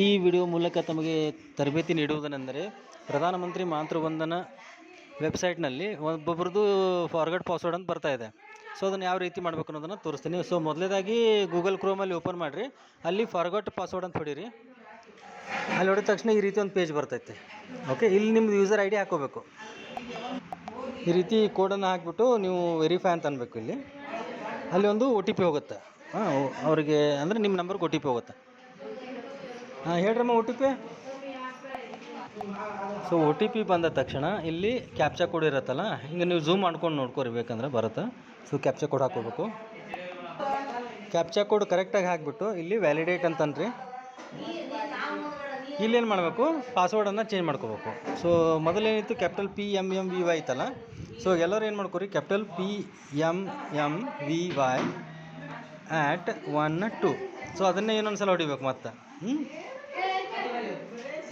ಈ ವಿಡಿಯೋ ಮೂಲಕ ತಮಗೆ ತರಬೇತಿ ನೀಡುವುದನೆಂದರೆ ಪ್ರಧಾನಮಂತ್ರಿ ಮಾತೃವಂದನ ವೆಬ್ಸೈಟ್ನಲ್ಲಿ ಒಬ್ಬೊಬ್ರದ್ದು ಫಾರ್ಗಡ್ ಪಾಸ್ವರ್ಡ್ ಅಂತ ಬರ್ತಾ ಇದೆ. ಸೊ ಅದನ್ನು ಯಾವ ರೀತಿ ಮಾಡಬೇಕು ಅನ್ನೋದನ್ನು ತೋರಿಸ್ತೀನಿ. ಸೊ ಮೊದಲೇದಾಗಿ ಗೂಗಲ್ ಕ್ರೋಮಲ್ಲಿ ಓಪನ್ ಮಾಡಿರಿ. ಅಲ್ಲಿ ಫಾರ್ಗಟ್ ಪಾಸ್ವರ್ಡ್ ಅಂತ ಹೊಡೀರಿ. ಅಲ್ಲಿ ಹೊಡೆದ ತಕ್ಷಣ ಈ ರೀತಿ ಒಂದು ಪೇಜ್ ಬರ್ತೈತೆ. ಓಕೆ ಇಲ್ಲಿ ನಿಮ್ಮದು ಯೂಸರ್ ಐ ಡಿ ಹಾಕೋಬೇಕು. ಈ ರೀತಿ ಕೋಡನ್ನು ಹಾಕಿಬಿಟ್ಟು ನೀವು ವೆರಿಫೈ ಅಂತ ಅನ್ಬೇಕು ಇಲ್ಲಿ. ಅಲ್ಲಿ ಒಂದು ಒ ಟಿ ಪಿ ಹೋಗುತ್ತೆ. ಹಾಂ, ಅವರಿಗೆ ಅಂದರೆ ನಿಮ್ಮ ನಂಬರ್ಗೆ ಒ ಟಿ ಪಿ ಹೋಗುತ್ತೆ. ಹಾಂ, ಹೇಳ್ರಮ್ಮ O T P so O T P ಬಂದ ತಕ್ಷಣ ಇಲ್ಲಿ ಕ್ಯಾಪ್ಚಾ ಕೋಡ್ ಇರುತ್ತಲ್ಲ, ಹಿಂಗೆ ನೀವು ಝೂಮ್ ಮಾಡ್ಕೊಂಡು ನೋಡ್ಕೊರಿ ಬೇಕಂದ್ರೆ ಬರುತ್ತೆ. ಸೊ ಕ್ಯಾಪ್ಚಾ ಕೋಡ್ ಹಾಕೋಬೇಕು ಕ್ಯಾಪ್ಚಾ ಕೋಡ್ ಕರೆಕ್ಟಾಗಿ ಹಾಕಿಬಿಟ್ಟು ಇಲ್ಲಿ ವ್ಯಾಲಿಡೇಟ್ ಅಂತನ್ರಿ ಇಲ್ಲೇನು ಮಾಡಬೇಕು? ಪಾಸ್ವರ್ಡನ್ನು ಚೇಂಜ್ ಮಾಡ್ಕೋಬೇಕು. So ಮೊದಲೇನಿತ್ತು capital P M M V Y ಇತ್ತಲ್ಲ ಸೊ ಎಲ್ಲರೂ ಏನು ಮಾಡ್ಕೊರಿ? Capital P M M V Y at one two so ಅದನ್ನೇ ಇನ್ನೊಂದು ಸಲ ಹೊಡಿಬೇಕು ಮತ್ತೆ. ಹ್ಞೂ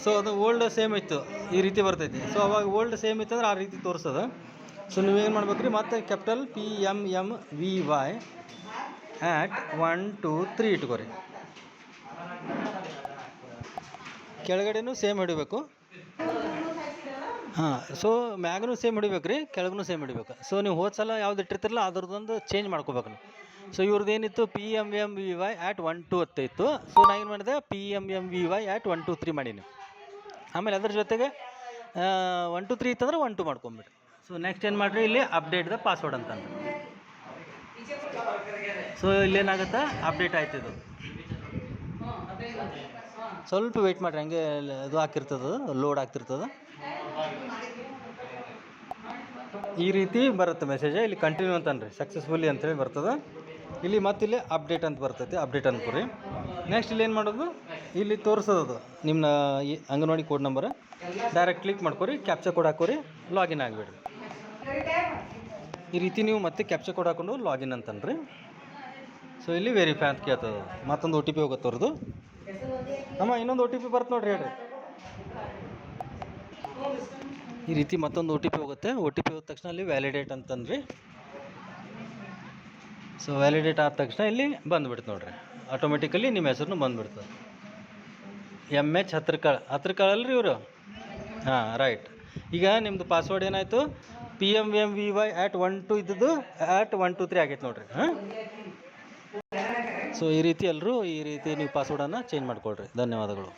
ಸೊ ಅದು ಓಲ್ಡ್ ಸೇಮ್ ಇತ್ತು, ಈ ರೀತಿ ಬರ್ತೈತಿ. ಸೊ ಅವಾಗ ಓಲ್ಡ್ ಸೇಮ್ ಇತ್ತು ಅಂದ್ರೆ ಆ ರೀತಿ ತೋರಿಸೋದು. ಸೊ ನೀವೇನು ಮಾಡ್ಬೇಕು ರೀ ಮತ್ತೆ capital P M M V Y at one two three ಇಟ್ಕೋರಿ. ಕೆಳಗಡೆನೂ ಸೇಮ್ ಹಿಡಿಬೇಕು. ಹಾಂ ಸೊ ಮ್ಯಾಗನೂ ಸೇಮ್ ಹಿಡಿಬೇಕು ರೀ ಕೆಳಗೂ ಸೇಮ್ ಹಿಡಿಬೇಕು. ಸೊ ನೀವು ಹೋದ ಸಲ ಯಾವ್ದು ಇಟ್ಟಿರ್ತಿರಲ್ಲ, ಅದ್ರದ್ದೊಂದು ಚೇಂಜ್ ಮಾಡ್ಕೋಬೇಕು ನೀವು. ಸೊ ಇವ್ರದ್ದು ಏನಿತ್ತು? P M M V Y at one two ಹತ್ತಿತ್ತು so ನಾನು ಏನು ಮಾಡಿದೆ? P M M V Y at one two three ಮಾಡೀನಿ ಆಮೇಲೆ ಅದ್ರ ಜೊತೆಗೆ ಒನ್ ಟು ತ್ರೀ ಇತ್ತಂದ್ರೆ ಒನ್ ಟು ಮಾಡ್ಕೊಂಬಿಡ್ರಿ. ಸೊ ನೆಕ್ಸ್ಟ್ ಏನು ಮಾಡಿರಿ? ಇಲ್ಲಿ ಅಪ್ಡೇಟ್ ದ ಪಾಸ್ವರ್ಡ್ ಅಂತಂದು ಸೊ ಇಲ್ಲೇನಾಗುತ್ತೆ ಅಪ್ಡೇಟ್ ಆಯ್ತು ಇದು. ಸ್ವಲ್ಪ ವೆಯ್ಟ್ ಮಾಡಿರಿ ಹಂಗೆ ಇದು ಹಾಕಿರ್ತದೆ ಲೋಡ್ ಆಗ್ತಿರ್ತದೆ ಈ ರೀತಿ ಬರುತ್ತೆ ಮೆಸೇಜ್ ಇಲ್ಲಿ ಕಂಟಿನ್ಯೂ ಅಂತನ್ರಿ ಸಕ್ಸಸ್ಫುಲಿ ಅಂತೇಳಿ ಬರ್ತದೆ. ಇಲ್ಲಿ ಮತ್ತೆ ಇಲ್ಲಿ ಅಪ್ಡೇಟ್ ಅಂತ ಬರ್ತೈತಿ ಅಪ್ಡೇಟ್ ಅನ್ಕೋರಿ. ನೆಕ್ಸ್ಟ್ ಇಲ್ಲಿ ಏನು ಮಾಡೋದು? ಇಲ್ಲಿ ತೋರಿಸೋದು ನಿಮ್ಮ ಈ anganwadi code number. Direct click ಮಾಡ್ಕೊರಿ ಕ್ಯಾಪ್ಚಾ ಕೋಡ್ ಹಾಕೋರಿ ಲಾಗಿನ್ ಆಗಿಬಿಡ್ರಿ. ಈ ರೀತಿ ನೀವು ಮತ್ತೆ ಕ್ಯಾಪ್ಚಾ ಕೋಡ್ ಹಾಕೊಂಡು ಲಾಗಿನ್ ಅಂತನ್ರಿ. ಸೊ ಇಲ್ಲಿ ವೆರಿಫೈ ಅಂತ ಕೇಳ್ತದ. ಮತ್ತೊಂದು ಒ ಟಿ ಪಿ ಹೋಗುತ್ತೆ ಅಮ್ಮ, ಇನ್ನೊಂದು ಒ ಟಿ ಪಿ ಬರುತ್ತೆ ನೋಡ್ರಿ ಹೇಳ್ರಿ. ಈ ರೀತಿ ಮತ್ತೊಂದು ಒ ಟಿ ಪಿ ಹೋಗುತ್ತೆ. ಒ ಟಿ ಪಿ ಹೋದ ತಕ್ಷಣ ಅಲ್ಲಿ ವ್ಯಾಲಿಡೇಟ್ ಅಂತನ್ರಿ. ಸೊ ವ್ಯಾಲಿಡೇಟ್ ಆದ ತಕ್ಷಣ ಇಲ್ಲಿ ಬಂದ್ಬಿಡ್ತು ನೋಡ್ರಿ. ಆಟೋಮೆಟಿಕಲಿ ನಿಮ್ಮ ಹೆಸರು ಬಂದುಬಿಡ್ತದೆ. ಎಂ ಎಚ್ ಹತ್ರ ಕಾಳು ಅಲ್ರಿ ಇವರು? ಹಾಂ ರೈಟ್ ಈಗ ನಿಮ್ಮದು ಪಾಸ್ವರ್ಡ್ ಏನಾಯಿತು? P M M V Y at one two ಇದ್ದದ್ದು ಆ್ಯಟ್ ಒನ್ ಟು ತ್ರೀ ಆಗೈತೆ ನೋಡ್ರಿ. ಹಾಂ? ಸೊ ಈ ರೀತಿ ಎಲ್ಲರೂ ಈ ರೀತಿ ನೀವು ಪಾಸ್ವರ್ಡನ್ನು ಚೇಂಜ್ ಮಾಡಿಕೊಳ್ರಿ. ಧನ್ಯವಾದಗಳು.